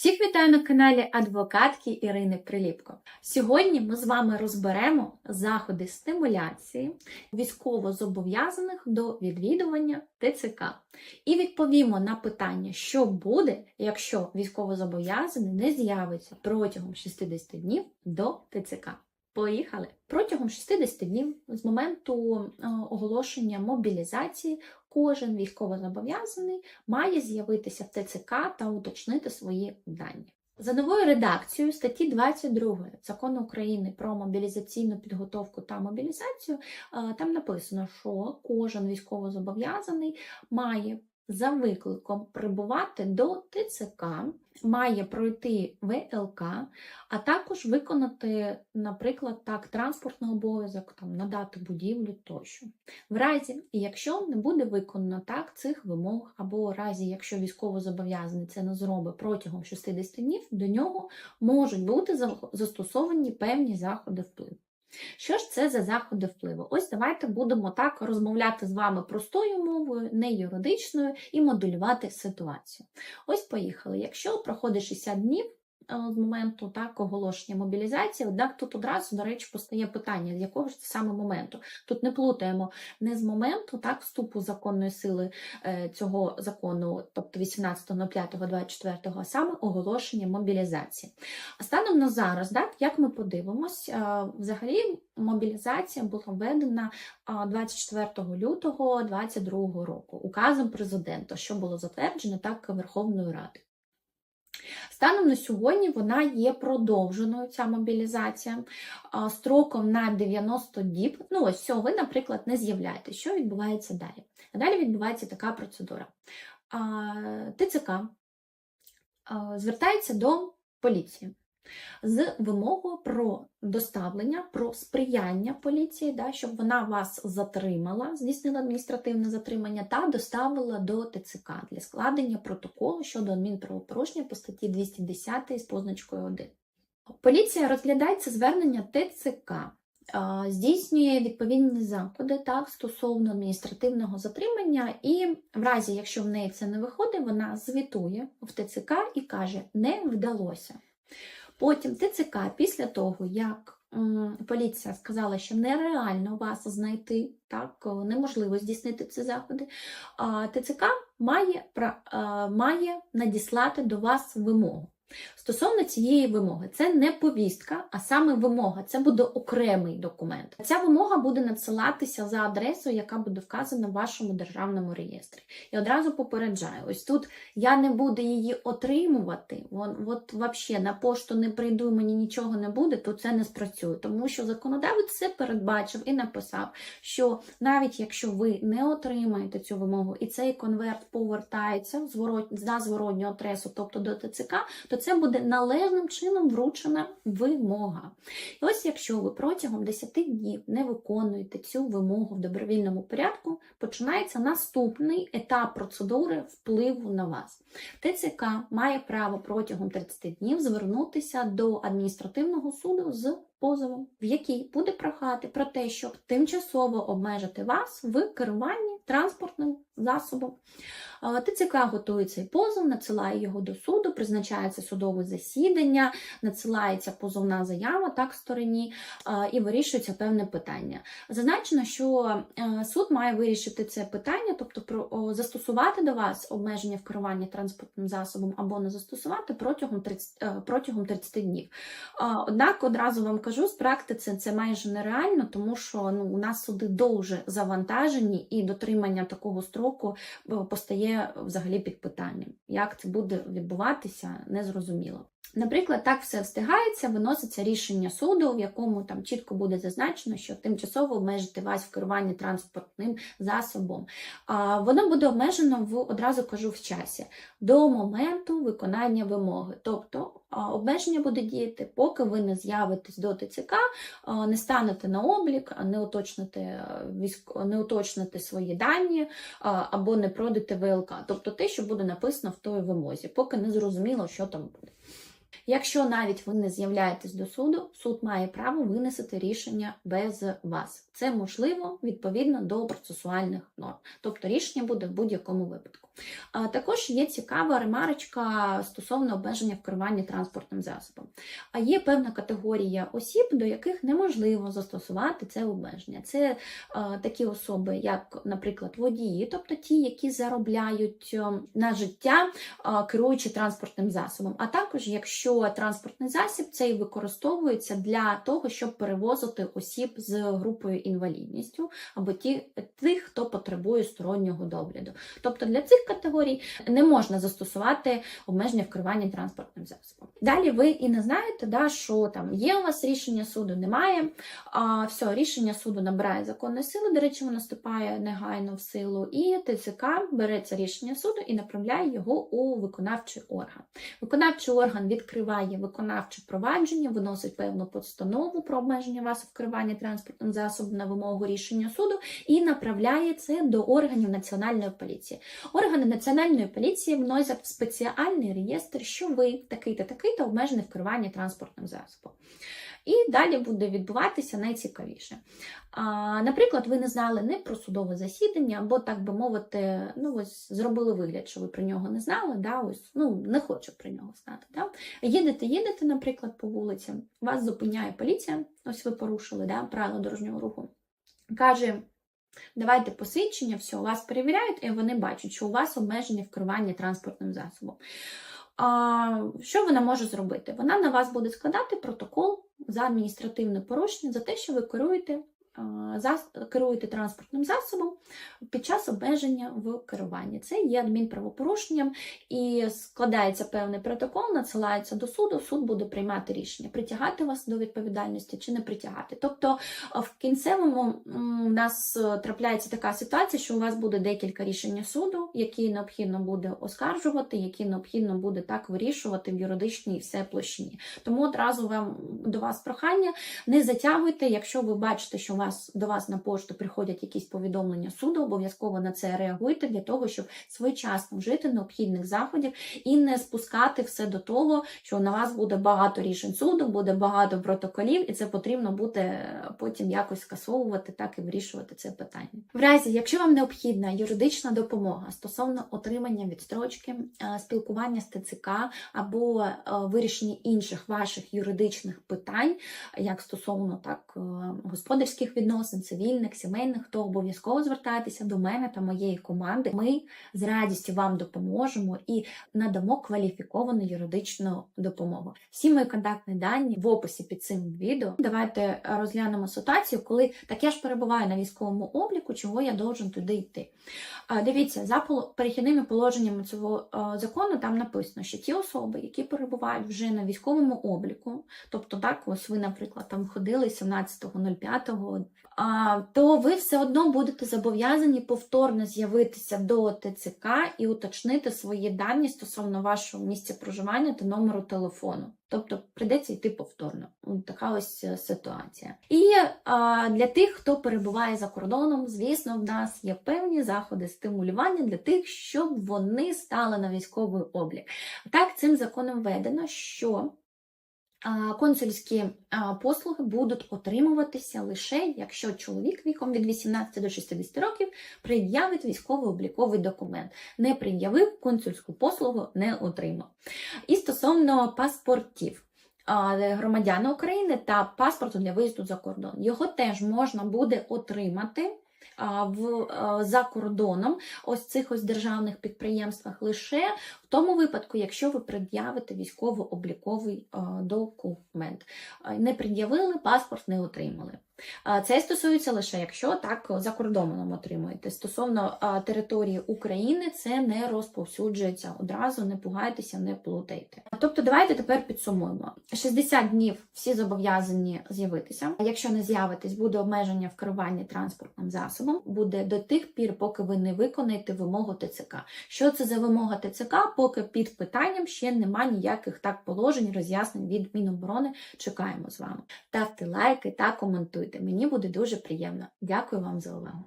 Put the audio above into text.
Всіх вітаю на каналі адвокатки Ірини Приліпко. Сьогодні ми з вами розберемо заходи стимуляції військовозобов'язаних до відвідування ТЦК і відповімо на питання, що буде, якщо військовозобов'язаний не з'явиться протягом 60 днів до ТЦК. Поїхали протягом 60 днів з моменту е, оголошення мобілізації кожен військовозобов'язаний має з'явитися в ТЦК та уточнити свої дані. За новою редакцією статті 22 закону України про мобілізаційну підготовку та мобілізацію е, там написано, що кожен військовозобов'язаний має за викликом прибувати до ТЦК, має пройти ВЛК, а також виконати, наприклад, так, транспортний обов'язок, там, надати будівлю тощо. В разі, якщо не буде виконано так цих вимог, або в разі, якщо військовозобов'язаний це не зробить протягом 60 днів, до нього можуть бути за- застосовані певні заходи впливу. Що ж це за заходи впливу? Ось давайте будемо так розмовляти з вами простою мовою, не юридичною, і моделювати ситуацію. Ось поїхали. Якщо проходить 60 днів з моменту так, оголошення мобілізації, однак тут одразу, до речі, постає питання, з якого ж це саме моменту. Тут не плутаємо не з моменту так, вступу законної сили е, цього закону, тобто 18.05.24, а саме оголошення мобілізації. А станом на зараз, так, як ми подивимось, е, взагалі мобілізація була введена а, 24 лютого 2022 року указом президента, що було затверджено так Верховною Радою. Станом на сьогодні вона є продовженою, ця мобілізація, строком на 90 діб. Ну, ось все, ви, наприклад, не з'являєте. Що відбувається далі? Далі відбувається така процедура. ТЦК звертається до поліції з вимогою про доставлення, про сприяння поліції, да, щоб вона вас затримала, здійснила адміністративне затримання та доставила до ТЦК для складення протоколу щодо адмінправопорушення по статті 210 з позначкою 1. Поліція розглядає це звернення ТЦК. Здійснює відповідні заходи так, стосовно адміністративного затримання, і в разі, якщо в неї це не виходить, вона звітує в ТЦК і каже: не вдалося. Потім ТЦК, після того, як поліція сказала, що нереально вас знайти, так, неможливо здійснити ці заходи, ТЦК має, має надіслати до вас вимогу. Стосовно цієї вимоги, це не повістка, а саме вимога. Це буде окремий документ. Ця вимога буде надсилатися за адресою, яка буде вказана в вашому державному реєстрі. І одразу попереджаю: ось тут я не буду її отримувати. Вон, от взагалі на пошту не прийду, мені нічого не буде, то це не спрацює. Тому що законодавець це передбачив і написав, що навіть якщо ви не отримаєте цю вимогу, і цей конверт повертається на зворотню адресу, тобто до ТЦК, то це буде належним чином вручена вимога. І ось якщо ви протягом 10 днів не виконуєте цю вимогу в добровільному порядку, починається наступний етап процедури впливу на вас. ТЦК має право протягом 30 днів звернутися до адміністративного суду з позовом, в який буде прохати про те, щоб тимчасово обмежити вас в керуванні транспортним засобом. ТЦК готує цей позов, надсилає його до суду, призначається судове засідання, надсилається позовна заява так стороні і вирішується певне питання. Зазначено, що суд має вирішити це питання, тобто застосувати до вас обмеження в керуванні транспортним засобом або не застосувати протягом 30, е, протягом 30 днів. Однак одразу вам кажу, з практиці це майже нереально, тому що ну, у нас суди дуже завантажені, і дотримання такого строку е, постає взагалі під питанням. Як це буде відбуватися, незрозуміло. Наприклад, так все встигається, виноситься рішення суду, в якому там чітко буде зазначено, що тимчасово обмежити вас в керуванні транспортним засобом. А, Воно буде обмежено в одразу кажу в часі до моменту виконання вимоги. Тобто обмеження буде діяти, поки ви не з'явитесь до ТЦК, не станете на облік, не уточните, е, не уточните свої дані або не пройдете ВЛК. Тобто те, що буде написано в той вимозі, поки не зрозуміло, що там буде. Якщо навіть ви не з'являєтесь до суду, суд має право винести рішення без вас. Це можливо відповідно до процесуальних норм, тобто рішення буде в будь-якому випадку. А також є цікава ремарочка стосовно обмеження в керуванні транспортним засобом. А є певна категорія осіб, до яких неможливо застосувати це обмеження. Це е, такі особи, як, наприклад, водії, тобто ті, які заробляють е, на життя, е, керуючи транспортним засобом. А також, якщо транспортний засіб цей використовується для того, щоб перевозити осіб з групою інвалідністю або ті, тих, хто потребує стороннього догляду. Тобто для цих категорій не можна застосувати обмеження в керуванні транспортним засобом. Далі ви і не знаєте, да, що там є у вас рішення суду, немає. А, все, рішення суду набирає законної сили, до речі, воно вступає негайно в силу, і ТЦК бере це рішення суду і направляє його у виконавчий орган. Виконавчий орган відкриває виконавче провадження, виносить певну постанову про обмеження вас в керуванні транспортним засобом на вимогу рішення суду і направляє це до органів національної поліції. Органи національної поліції вносять в спеціальний реєстр, що ви такий-то такий-то обмежений в керуванні транспортним засобом. І далі буде відбуватися найцікавіше. А, наприклад, ви не знали не про судове засідання, або, так би мовити, ну ось зробили вигляд, що ви про нього не знали, да, ось, ну, не хочу про нього знати. Да. Їдете, їдете, наприклад, по вулиці, вас зупиняє поліція, ось ви порушили да, правила дорожнього руху. Каже, давайте посвідчення, все, вас перевіряють, і вони бачать, що у вас обмеження в транспортним засобом. А, що вона може зробити? Вона на вас буде складати протокол за адміністративне порушення за те, що ви керуєте, керуєте транспортним засобом під час обмеження в керуванні. Це є адмінправопорушенням і складається певний протокол, надсилається до суду, суд буде приймати рішення, притягати вас до відповідальності чи не притягати. Тобто в кінцевому у нас е, трапляється така ситуація, що у вас буде декілька рішень суду, які необхідно буде оскаржувати, які необхідно буде так вирішувати в юридичній все площині. Тому одразу вам до вас прохання, не затягуйте, якщо ви бачите, що вас до вас на пошту приходять якісь повідомлення суду, обов'язково на це реагуйте для того, щоб своєчасно вжити необхідних заходів і не спускати все до того, що на вас буде багато рішень суду, буде багато протоколів, і це потрібно буде потім якось скасовувати, так і вирішувати це питання. В разі, якщо вам необхідна юридична допомога стосовно отримання відстрочки, е, спілкування з ТЦК або е, вирішення інших ваших юридичних питань, як стосовно так е, господарських відносин, цивільних, сімейних, то обов'язково звертайтеся до мене та моєї команди. Ми з радістю вам допоможемо і надамо кваліфіковану юридичну допомогу. Всі мої контактні дані в описі під цим відео. Давайте розглянемо ситуацію, коли так я ж перебуваю на військовому обліку, чого я должен туди йти. Дивіться, за перехідними положеннями цього закону там написано, що ті особи, які перебувають вже на військовому обліку, тобто так, ось ви, наприклад, там ходили 17.05, а, то ви все одно будете зобов'язані повторно з'явитися до ТЦК і уточнити свої дані стосовно вашого місця проживання та номеру телефону. Тобто прийдеться йти повторно. Така ось е, ситуація. І а, для тих, хто перебуває за кордоном, звісно, в нас є певні заходи стимулювання для тих, щоб вони стали на військовий облік. Так, цим законом введено, що консульські послуги будуть отримуватися лише якщо чоловік віком від 18 до 60 років пред'явить військово-обліковий документ. Не пред'явив консульську послугу, не отримав. І стосовно паспортів. а, Громадян України та паспорту для виїзду за кордон. Його теж можна буде отримати в, за кордоном ось цих ось державних підприємствах лише в тому випадку, якщо ви пред'явите військово-обліковий документ. Не пред'явили, паспорт не отримали. Це стосується лише якщо так за кордоном отримуєте. Стосовно території України це не розповсюджується одразу, не пугайтеся, не плутайте. Тобто, давайте тепер підсумуємо: 60 днів всі зобов'язані з'явитися. Якщо не з'явитесь, буде обмеження в керуванні транспортним засобом. Буде до тих пір, поки ви не виконаєте вимогу ТЦК. Що це за вимога ТЦК? Поки під питанням ще нема ніяких так положень, роз'яснень від Міноборони. Чекаємо з вами. Ставте лайки та коментуйте. Мені буде дуже приємно. Дякую вам за увагу.